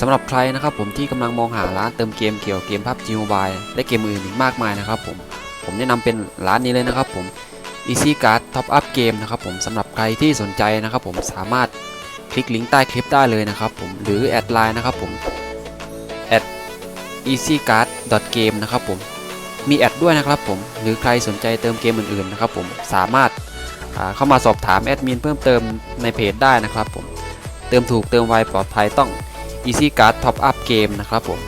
สำหรับใครนะครับผมที่กำลังมองหาร้านเติมเกมเกี่ยวกับเกม PUBG Mobile และเกมอื่นอีกมากมายนะครับผมผมแนะนำเป็นร้านนี้เลยนะครับผม Easy Card Top Up Game นะครับผมสำหรับใครที่สนใจนะครับผมสามารถคลิกลิงก์ใต้คลิปได้เลยนะครับผมหรือแอดไลน์นะครับผม easycard.game นะครับผมมีแอดด้วยนะครับผมหรือใครสนใจเติมเกมอื่นๆนะครับผมสามารถาเข้ามาสอบถามแอดมินเพิ่มเติมในเพจได้นะครับผมเติมถูกเติมไวปลอดภัยต้อง Easy Card Top Up Game นะครับผม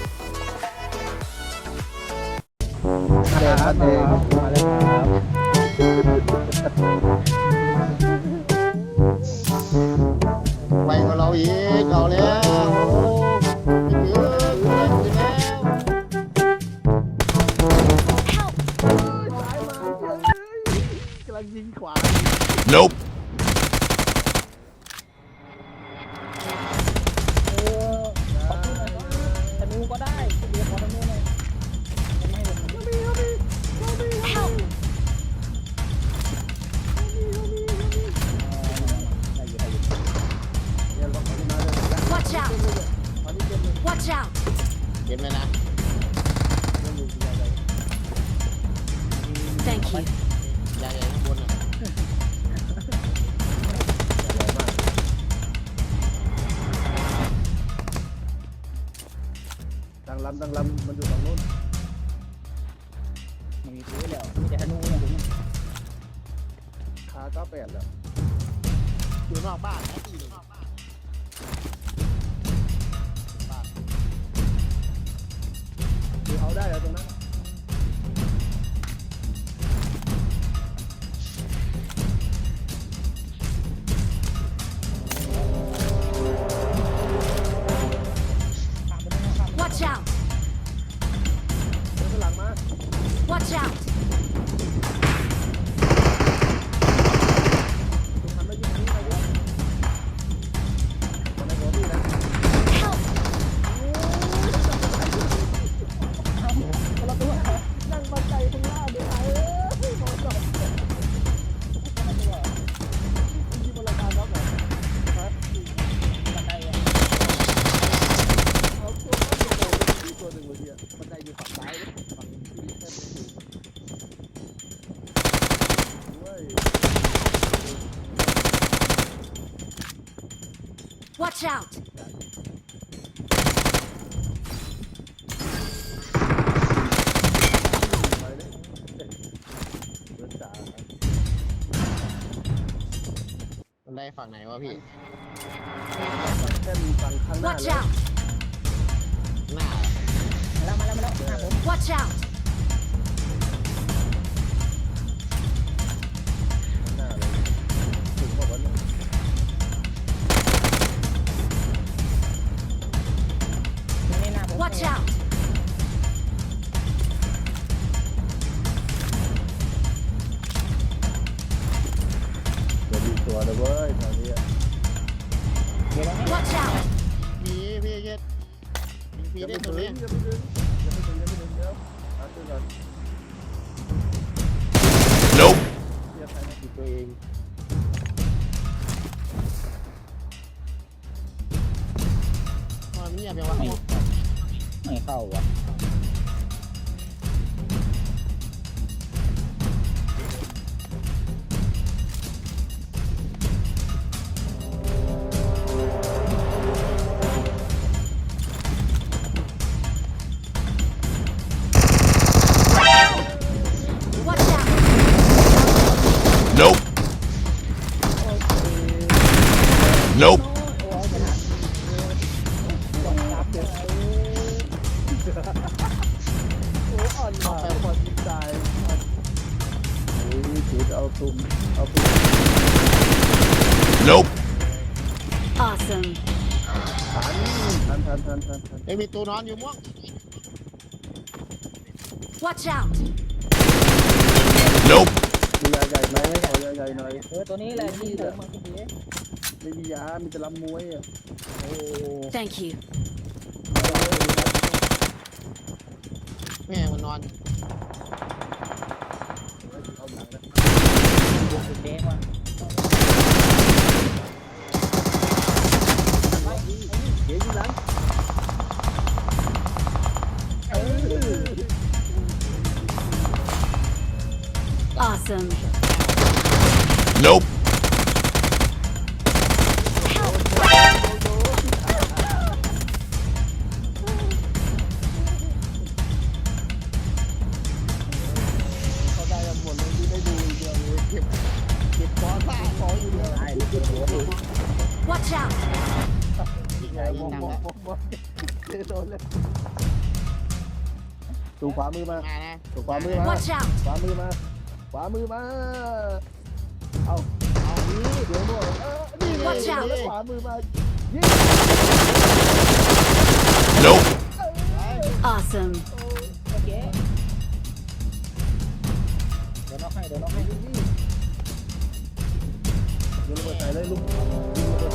เดินมาเดินมาเลยครับไวกว่าเราอีกเอาแล้วโอ้ยเยอะเกินไปแล้วกำลังยิงขวา Nope. เก็บเลยนะเต็มอยู่ที่ใหญ่เลย Thank you. ใหญ่ๆข้างบนอะใหญ่มากตั้งลำตั้งลำมันอยู่ตรงนู้นมีซื้อแล้วมีแต่ธนูเนี่ยผมขาเก้าแปดแล้วอยู่นอกบ้านนะที่อยู่นอ Watch out! ไปเลยเดินจ่าครับ มันได้ฝั่งไหนวะพี่ เส้นฝั่งข้างหน้า Watch เลย out! หน้า Watch out! ข้าง Watch out! เดี๋ยวมีตัวนะเว้ยแถวนี้อะ Watch out! มีพี่เกตมีพี่อย่าได้ไปตัวถึนี้งอย่าไปถึงอย่าไปถึงอย่าไปถึงเดี๋ยวหาตัวก่อน Nope. เรียกใครมาติดตัวเองมันเงียบยังวะ asawa. Nope. Nope. ยจุดเอาตุ่มเอาตุ่ม Nope. Awesome. ทันทันทันทันทัน ไอ้ยมีตัวนอนอยู่ม่วง Watch out! Nope. มียาใหญ่ไหมขอยาใหญ่หน่อย เออตัวนี้แหละที่เดิมมาที่นี้ ไม่มียา มีแต่ลำมวยอ่ะ โอ้ Thank you. แม่มันนอน Awesome. Nope. Watch out! ยิงไงยิงหนังแล้วโดนเลยถูกขวามือมาถูกขวามือมา Watch out! ขวามือมา ขวามือมา เอาเอานี่เดี๋ยวด้วยเออนี่ไง Watch out แล้วขวามือมา Nope. Awesome. โอเคเดี๋ยวนอกให้เดี๋ยวนอกให้ยิงระเบิดใส่เลยลุงยิงระเบิดใส่โอ้ยยัง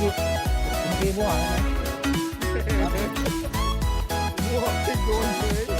กี้เมื่อกี้มั่วใช่ไหม โอ้ยโดนยิง